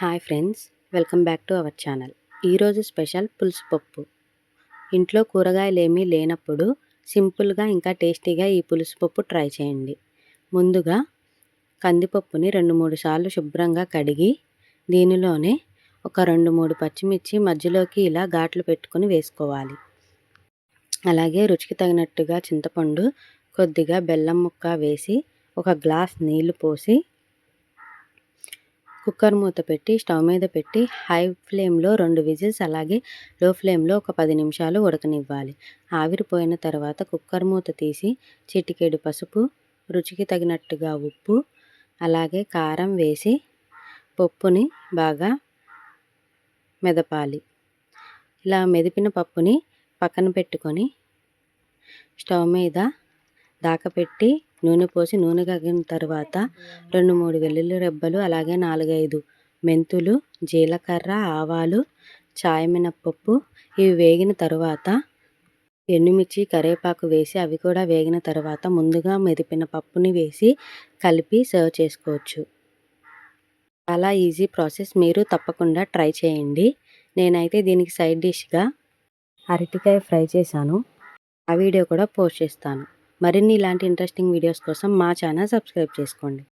Hi friends welcome back to our channel. ఈరోజు special పులుసు పప్పు. ఇంట్లో కూరగాయలు ఏమీ లేనప్పుడు సింపుల్గా ఇంకా టేస్టీగా ఈ పులుసు పప్పు ట్రై చేయండి. ముందుగా కందిపప్పుని రెండు మూడు సార్లు శుభ్రంగా కడిగి దీనిలోనే ఒక రెండు మూడు పచ్చిమిర్చి మధ్యలోకి ఇలా ఘాట్లు పెట్టుకొని వేసుకోవాలి. అలాగే రుచికి తగినట్టుగా చింతపండు కొద్దిగా బెల్లం ముక్క వేసి ఒక గ్లాస్ నీళ్ళు పోసి కుక్కర్ మూత పెట్టి స్టవ్ మీద పెట్టి హై ఫ్లేమ్లో రెండు విజిల్స్ అలాగే లో ఫ్లేమ్లో ఒక పది నిమిషాలు ఉడకనివ్వాలి. ఆవిరిపోయిన తర్వాత కుక్కర్ మూత తీసి చిటికెడు పసుపు రుచికి తగినట్టుగా ఉప్పు అలాగే కారం వేసి పప్పుని బాగా మెదపాలి. ఇలా మెదిపిన పప్పుని పక్కన పెట్టుకొని స్టవ్ మీద దాకపెట్టి నూనె పోసి నూనె కాగిన తర్వాత రెండు మూడు వెల్లుల్లి రెబ్బలు అలాగే నాలుగైదు మెంతులు జీలకర్ర ఆవాలు చాయ్ మినప్పప్పు ఇవి వేగిన తర్వాత ఎండుమిర్చి కరివేపాకు వేసి అవి కూడా వేగిన తర్వాత ముందుగా మెదిపిన పప్పుని వేసి కలిపి సర్వ్ చేసుకోవచ్చు. చాలా ఈజీ ప్రాసెస్. మీరు తప్పకుండా ట్రై చేయండి. నేనైతే దీనికి సైడ్ డిష్గా అరటికాయ ఫ్రై చేశాను. ఆ వీడియో కూడా పోస్ట్ చేస్తాను. మరిన్ని ఇలాంటి ఇంట్రెస్టింగ్ వీడియోస్ కోసం మా ఛానల్ సబ్స్క్రైబ్ చేసుకోండి.